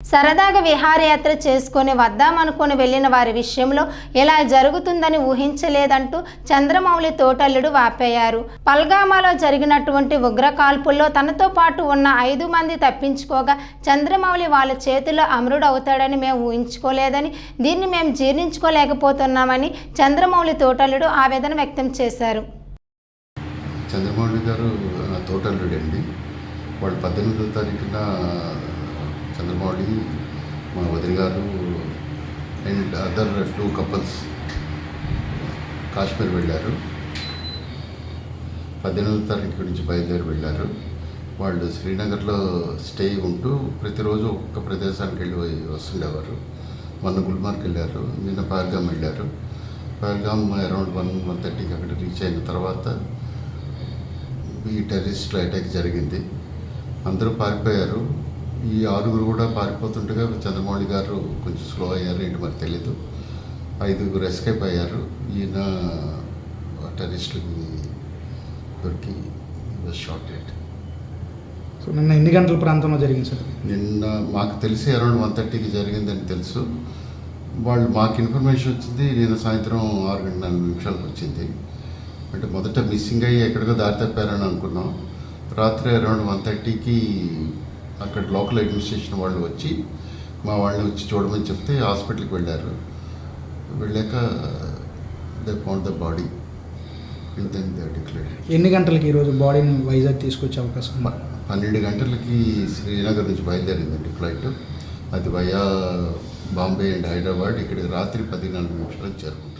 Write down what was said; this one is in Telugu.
సరదాగా విహారయాత్ర చేసుకొని వద్దామనుకుని వెళ్ళిన వారి విషయంలో ఇలా జరుగుతుందని ఊహించలేదంటూ చంద్రమౌళి తోటల్లుడు వాపేయారు. పల్గామాలో జరిగినటువంటి ఉగ్ర కాల్పుల్లో తనతో పాటు ఉన్న ఐదు మంది తప్పించుకోగా చంద్రమౌళి వాళ్ళ చేతిలో అమరుడు అవుతాడని మేము ఊహించుకోలేదని దీన్ని మేము జీర్ణించుకోలేకపోతున్నామని చంద్రమౌళి తోటల్లుడు ఆవేదన వ్యక్తం చేశారు. చంద్రమౌళి గారు తోటల్లుడండి. వాళ్ళు పద్దెనిమిదో తారీఖున చంద్రమౌళి మా వదిలి గారు and other two couples Kashmir వెళ్ళారు. పద్దెనిమిదో తారీఖు నుంచి బయలుదేరి వెళ్ళారు. వాళ్ళు శ్రీనగర్లో స్టే ఉంటూ ప్రతిరోజు ఒక్కొక్క ప్రదేశానికి వెళ్ళి వస్తుండేవారు. మొన్న గుల్మార్గ్ వెళ్ళారు నిన్న పహల్గామ్ వెళ్ళారు. పహల్గామ్ అరౌండ్ వన్ వన్ థర్టీకి అక్కడ రీచ్ అయిన తర్వాత ఈ టెర్రరిస్ట్ అటాక్ జరిగింది. అందరూ పారిపోయారు. ఈ ఆరుగురు కూడా పారిపోతుండగా చంద్రమౌళి గారు కొంచెం స్లో అయ్యారు ఏంటి మరి తెలీదు. ఐదుగురు ఎస్కేప్ అయ్యారు. ఈయన టెర్రరిస్టులకి దొరికి షార్టెడ్ సో నిన్న ఎన్ని గంటల ప్రాంతంలో జరిగింది సార్? నిన్న మాకు తెలిసి అరౌండ్ వన్ థర్టీకి జరిగిందని తెలుసు. వాళ్ళు మాకు ఇన్ఫర్మేషన్ వచ్చింది నిన్న సాయంత్రం ఆరు గంటల నలభై నిమిషాలకు వచ్చింది. అంటే మొదట మిస్సింగ్ అయ్యి ఎక్కడికో దారి తప్పారని అనుకున్నాం. రాత్రి అరౌండ్ వన్ థర్టీకి అక్కడ లోకల్ అడ్మినిస్ట్రేషన్ వాళ్ళు వచ్చి మా వాళ్ళని వచ్చి చూడమని చెప్తే హాస్పిటల్కి వెళ్ళారు. వెళ్ళాక they found the body and then they declare ఎన్ని గంటలకి ఈరోజు బాడీని వైజాగ్ తీసుకొచ్చే అవకాశం పన్నెండు గంటలకి శ్రీనగర్ నుంచి బయలుదేరిందండి ఫ్లైట్ అది వయా బాంబే అండ్ హైదరాబాద్ ఇక్కడికి రాత్రి పది నాలుగు నిమిషాలకు చేరుకుంది